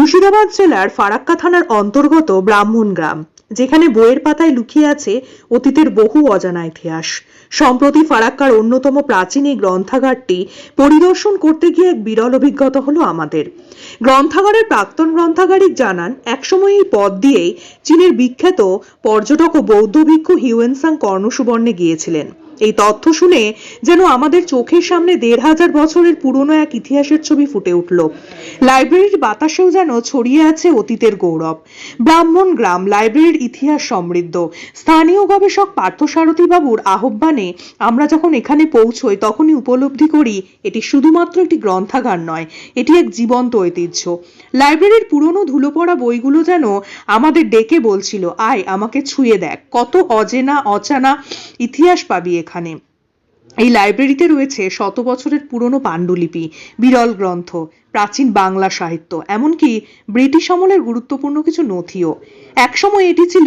মুর্শিদাবাদ জেলার ফারাক্কা থানার অন্তর্গত ব্রাহ্মণ গ্রাম, যেখানে বইয়ের পাতায় লুকিয়ে আছে অতীতের বহু অজানা ইতিহাস। সম্প্রতি ফারাক্কার অন্যতম প্রাচীন এই গ্রন্থাগারটি পরিদর্শন করতে গিয়ে এক বিরল অভিজ্ঞতা হলো আমাদের। গ্রন্থাগারের প্রাক্তন গ্রন্থাগারিক জানান, একসময় এই পথ দিয়েই চীনের বিখ্যাত পর্যটক ও বৌদ্ধ ভিক্ষু হিউয়েনসাং কর্ণসুবর্ণে গিয়েছিলেন। এই তথ্য শুনে যেন আমাদের চোখের সামনে দেড় হাজার বছরের পুরনো এক ইতিহাসের ছবি ফুটে উঠল। লাইব্রেরির বাতাসেও যেন ছড়িয়ে আছে অতীতের গৌরব। ব্রাহ্মণ গ্রাম, লাইব্রেরির ইতিহাস সমৃদ্ধ। স্থানীয় গবেষক পার্থসারথী বাবুর আহ্বানে আমরা যখন এখানে পৌঁছই, তখনই উপলব্ধি করি, এটি শুধুমাত্র একটি গ্রন্থাগার নয়, এটি এক জীবন্ত ঐতিহ্য। লাইব্রেরির পুরনো ধুলো পড়া বইগুলো যেন আমাদের ডেকে বলছিল, আয়, আমাকে ছুঁয়ে দেখ, কত অজেনা, অচানা ইতিহাস পাবি এখানে। এই লাইব্রেরিতে রয়েছে শত বছরের পুরনো পাণ্ডুলিপি, বিরল গ্রন্থ, প্রাচীন বাংলা সাহিত্য, এমনকি ব্রিটিশ আমলের গুরুত্বপূর্ণ কিছু নথিও। একসময় এটি ছিল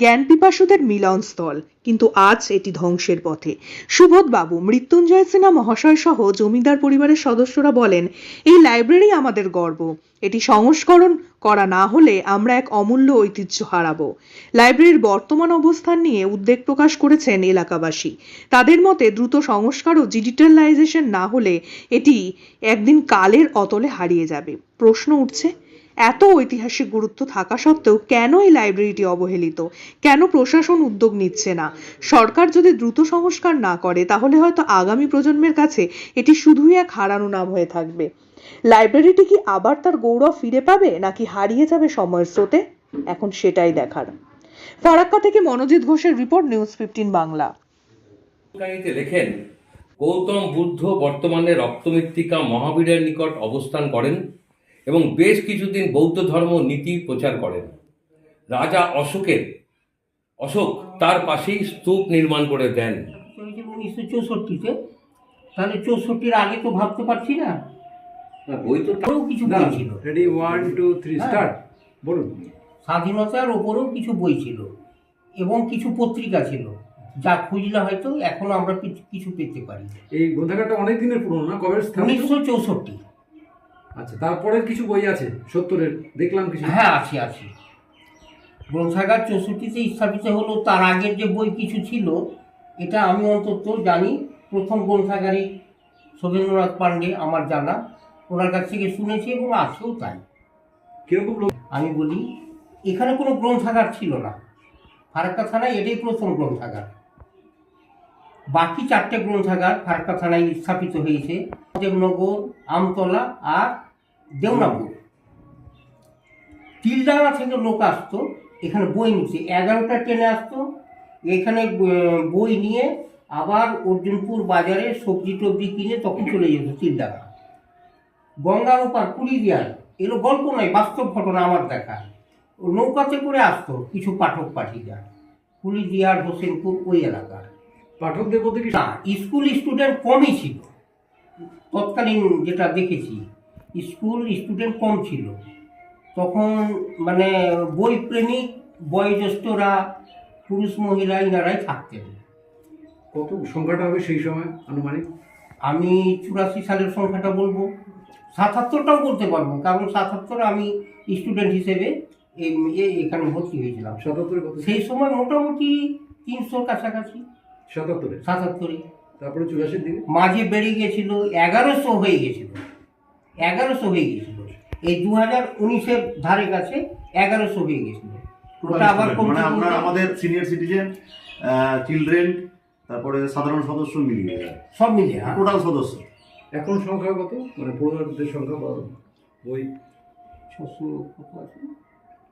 জ্ঞান পিপাসুদের মিলনস্থল কিন্তু আজ এটি ধ্বংসের পথে। সুবোধ বাবু মৃত্যুঞ্জয় সিনহা মহাশয় সহ জমিদার পরিবারের সদস্যরা বলেন, এই লাইব্রেরি আমাদের গর্ব। এটি সংস্করণ করা না হলে আমরা এক অমূল্য ঐতিহ্য হারাবো। লাইব্রেরির বর্তমান অবস্থান নিয়ে উদ্বেগ প্রকাশ করেছেন এলাকাবাসী। তাদের মতে, দ্রুত সংস্কার ও ডিজিটালাইজেশন না হলে এটি একদিন কালের অতলে হারিয়ে যাবে। প্রশ্ন উঠছে, এত ঐতিহাসিক গুরুত্ব থাকা সত্ত্বেও কেন এই লাইব্রেরিটি অবহেলিত? কেন প্রশাসন উদ্যোগ নিচ্ছে না? সরকার যদি দ্রুত সংস্কার না করে, তাহলে হয়তো আগামী প্রজন্মের কাছে এটি শুধুই এক হারানো নাম হয়ে থাকবে। লাইব্রেরিটি কি আবার তার গৌরব ফিরে পাবে নাকি হারিয়ে যাবে সময়ের স্রোতে? এখন সেটাই দেখার। ফারাক্কা থেকে মনোজিৎ ঘোষের রিপোর্ট নিউজ ফিফটিন বাংলা। লেখেন গৌতম বুদ্ধ বর্তমানে রক্তমৃত্তিকা মহাবীরের নিকট অবস্থান করেন এবং বেশ কিছুদিন বৌদ্ধ ধর্ম নীতি প্রচার করেন। রাজা অশোকের অশোক তার পাশেই স্তূপ নির্মাণ করে দেন। উনিশশো চৌষট্টিতে? তাহলে চৌষট্টির আগে তো ভাবতে পারছি না। বই তো তারও কিছু বই ছিল। রেডি ওয়ান টু থ্রি হ্যাঁ। স্টার্ট বলুন। স্বাধীনতার ওপরেও কিছু বই ছিল এবং কিছু পত্রিকা ছিল যা খুঁজলে হয়তো এখনও আমরা কিছু- পেতে পারি। এই গ্রন্থাগারটা অনেক দিনের পুরনো না কবে উনিশশো চৌষট্টি। আচ্ছা তারপরে কিছু বই আছে? সত্তরের দেখলাম কিছু। হ্যাঁ আছে আছে। গ্রন্থাগার চৌষট্টিতে স্থাপিত হলো তার আগের যে বই কিছু ছিল এটা আমি অন্তত জানি প্রথম গ্রন্থাগারিক শোভেন্দ্রনাথ পাণ্ডে আমার জানা। ওনার কাছ থেকে শুনেছি এবং আছেও তাই। কীরকম লোক? আমি বলি এখানে কোনো গ্রন্থাগার ছিল না। ফারাক্কা থানায় এটাই প্রথম গ্রন্থাগার। বাকি চারটে গ্রন্থাগার ফারাক্কা থানায় স্থাপিত হয়েছে। দেবনগর আমতলা আর দেওনাপুর। তিলডাঙ্গা থেকে লোক আসতো এখানে বই নিচ্ছে। এগারোটা ট্রেনে আসতো এখানে বই নিয়ে আবার অর্জুনপুর বাজারে সবজি টবজি কিনে তখন চলে যেত তিলডাঙ্গা গঙ্গার ওপার কুড়িদিয়ার এগুলো গল্প নয় বাস্তব ঘটনা আমার দেখা। ও নৌকাতে করে আসতো কিছু পাঠক পাঠিকা কুলিদিয়ার হোসেনপুর ওই এলাকার পাঠকদের বলতে কি? না স্কুল স্টুডেন্ট কমই ছিল। তৎকালীন যেটা দেখেছি স্কুল স্টুডেন্ট কম ছিল। তখন মানে বই প্রেমিক বয়োজ্যেষ্ঠরা পুরুষ মহিলা ইনারাই থাকতেন। কত সংখ্যাটা হবে সেই সময় আনুমানিক? আমি চুরাশি সালের সংখ্যাটা বলব। সাতাত্তরটাও করতে পারব কারণ সাতাত্তরে আমি স্টুডেন্ট হিসেবে এখানে ভর্তি হয়েছিলাম। সাতাত্তরে সেই সময় মোটামুটি তিনশোর কাছাকাছি। সাতাত্তরে? সাতাত্তরে। তারপরে চুরাশির দিকে? মাঝে বেড়ে গেছিল এগারোশো হয়ে গেছিল। এগারোশো হয়ে গেছিল। এই দু হাজার উনিশের ধারে কাছে এগারোশো হয়ে গেছিল। ওটা আবার মানে আমাদের সিনিয়র সিটিজেন চিলড্রেন তারপরে সাধারণ সদস্য মিলিয়ে। সব মিলিয়ে হ্যাঁ। টোটাল সদস্য। এখন সংখ্যা কত? মানে পড়ুয়াদের সংখ্যা বা বই? ছশো কত আছে?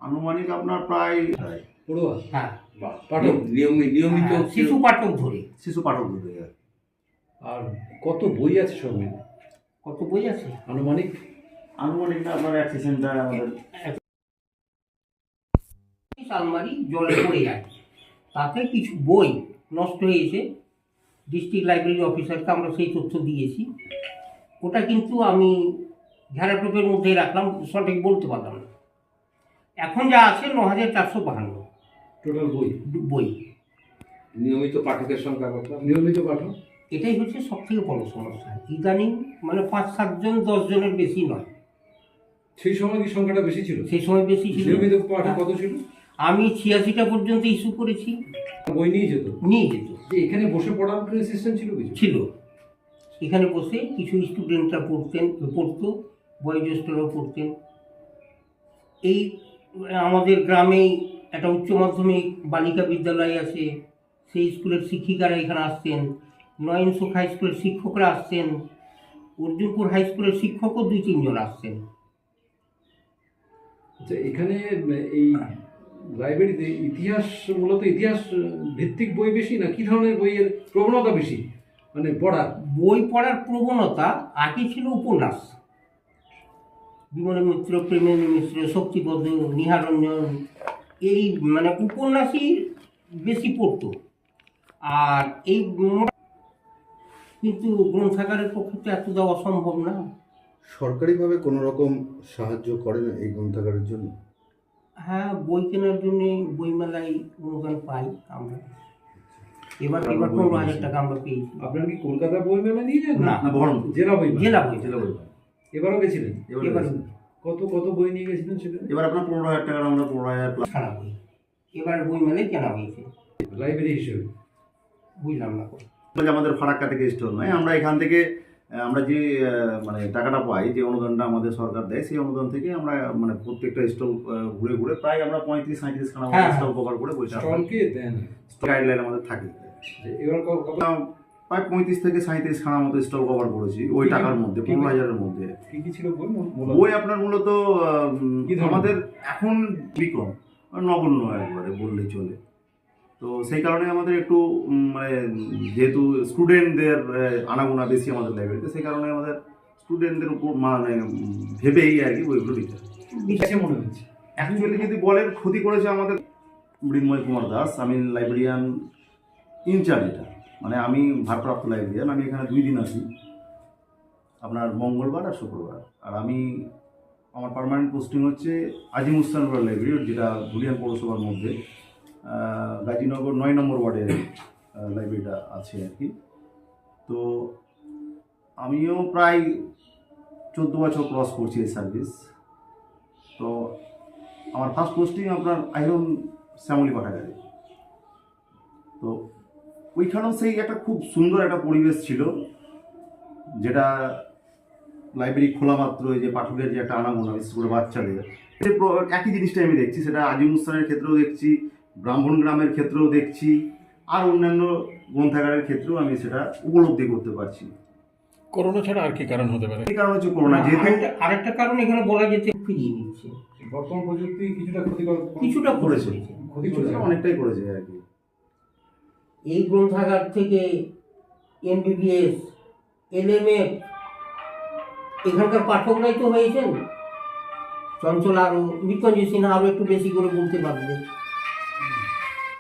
আনুমানিক আপনার প্রায় পড়ুয়া? হ্যাঁ। পাঠক। নিয়মিত নিয়মিত হ্যাঁ, শিশু পাঠক ধরে। শিশু পাঠক বলতে গেলে। আর কত বই আছে সব কত বই আছে? আনুমানিক? আনুমানিকটা আপনার এক সেশনটা আমাদের আলমারি জলে পড়ে যায়। তাতে কিছু বই নষ্ট হয়েছে ডিস্ট্রিক্ট লাইব্রেরি অফিসারকে আমরা সেই তথ্য দিয়েছি। ওটা কিন্তু আমি ঘেরাটোপের মধ্যে রাখলাম সঠিক বলতে পারলাম না। এখন যা আছে ন হাজার চারশো বাহান্ন। টোটাল বই? বই। নিয়মিত পাঠকের সংখ্যা কত? নিয়মিত পাঠক? এটাই হচ্ছে সব থেকে বড় সমস্যা। ইদানিং মানে পাঁচ সাতজন দশ জনের বেশি নয়। সেই সময় কি সংখ্যাটা বেশি ছিল? সেই সময় বেশি ছিল। নিয়মিত পাঠে কত ছিল? আমি ছিয়াশিটা পর্যন্ত ইস্যু করেছি। বই নিয়ে যেত? নিয়ে যেত। যে এখানে বসে পড়ার সিস্টেম ছিল কিছু? ছিল। এখানে বসে কিছু স্টুডেন্টরা পড়তেন, পড়তো, বয়োজ্যেষ্ঠরাও পড়তেন। এই, আমাদের গ্রামেই একটা উচ্চ মাধ্যমিক বালিকা বিদ্যালয় আছে, সেই স্কুলের শিক্ষিকারা এখানে আসতেন নয়নসুখ হাই স্কুলের শিক্ষকরা আসতেন অর্জুনপুর হাই স্কুলের শিক্ষকও দুই, তিনজন আসতেন আচ্ছা এখানে, এই লাইব্রেরিতে ইতিহাস, মূলত ইতিহাস ভিত্তিক বই বেশি না? কি ধরনের বইয়ের প্রবণতা বেশি? মানে পড়া বই পড়ার প্রবণতা আগে ছিল উপন্যাস। বিমল মিত্র প্রেমেন্দ্র মিশ্র শক্তিপদ নিহারঞ্জন এই মানে উপন্যাসই বেশি পড়তো। আর এই কিন্তু গ্রন্থাগারের পক্ষে তো এত দেওয়া অসম্ভব না। সরকারিভাবে কোনো রকম সাহায্য করে না এই গ্রন্থাগারের জন্য? হ্যাঁ বই কেনার জন্যে বইমেলায় অনুদান পাই আমরা। এবার এবার পনেরো হাজার টাকা আমরা পেয়েছি আপনার কি কলকাতা বই মেলা নিয়ে যান না। না বহরমপুর। জেলা বই? জেলা বই জেলা বই এবারও গেছিলেন? এবার কত কত বই নিয়ে গেছিলেন সেটা? এবার আপনার পনেরো হাজার টাকার আমরা পনেরো হাজার ছাড়া বই। এবার বইমেলায় কেনা হয়েছে লাইব্রেরি হিসেবে। বুঝলাম না। আমাদের ফারাক্কা থেকে স্টোর নয় আমরা এখান থেকে আমরা যে মানে টাকাটা পাই যে অনুদানটা আমাদের সরকার দেয় সেই অনুদান থেকে আমরা মানে প্রত্যেকটা স্টল ঘুরে ঘুরে প্রায় আমরা পঁয়ত্রিশ সাঁত্রিশ খানা হ্যাঁ, স্টল কভার করে বইটা গাইডলাইন আমাদের থাকে। প্রায় পঁয়ত্রিশ থেকে সাঁত্রিশ খানা মতো স্টল কভার করেছি ওই টাকার মধ্যে পনেরো হাজারের মধ্যে। বই আপনার মূলত? আমাদের এখন বিকম নগণ্য একবারে বললেই চলে। তো সেই কারণে আমাদের একটু মানে যেহেতু স্টুডেন্টদের আনাগোনা বেশি আমাদের লাইব্রেরিতে সেই কারণে আমাদের স্টুডেন্টদের উপর মানে ভেবেই আর কি বইগুলো দিতে বেশি মনে হচ্ছে। অ্যাকচুয়ালি যদি বলেন ক্ষতি করেছে আমাদের মৃন্ময় কুমার দাস আমি লাইব্রেরিয়ান ইনচার্জ এটা। মানে আমি ভারপ্রাপ্ত লাইব্রেরিয়ান আমি এখানে দুই দিন আছি। আপনার মঙ্গলবার আর শুক্রবার। আর আমি আমার পার্মানেন্ট পোস্টিং হচ্ছে আজিমুস্তানপুর লাইব্রেরি যেটা ধুলিয়ান পৌরসভার মধ্যে। গাজীনগর নয় নম্বর ওয়ার্ডের লাইব্রেরিটা আছে আর কি। তো আমিও প্রায় চোদ্দ বছর ক্রস করছি এই সার্ভিস তো আমার ফার্স্ট পোস্টিং আপনার আইরন শ্যামলী পাঠাগারে। তো ওইখানেও সেই একটা খুব সুন্দর একটা পরিবেশ ছিল, যেটা লাইব্রেরি খোলা মাত্র যে পাঠকের যে একটা আনাগোনা, বিশেষ করে বাচ্চাদের। একই জিনিসটা আমি দেখছি, সেটা আজিমুস্তানের ক্ষেত্রেও দেখছি ব্রাহ্মণ গ্রামের ক্ষেত্রেও দেখছি আর অন্যান্য গ্রন্থাগারের ক্ষেত্রেও আমি সেটা উপলব্ধি করতে পারছি করোনা ছাড়া আর কি কারণ হতে পারে? এই কারণ হচ্ছে করোনা যেহেতু আরেকটা- কারণ এখানে বলা যেতে ফিরিয়ে নিচ্ছে বর্তমান প্রযুক্তি কিছুটা ক্ষতিকর কিছুটা করেছে। অনেকটাই করেছে আর কি। এই গ্রন্থাগার থেকে এমবিবিএস এলএমএড এখানকার পাঠকরাই তো হয়েছেন। চঞ্চল আরও মৃত্যুঞ্জয় সিনহা আরও একটু বেশি করে বলতে পারবে।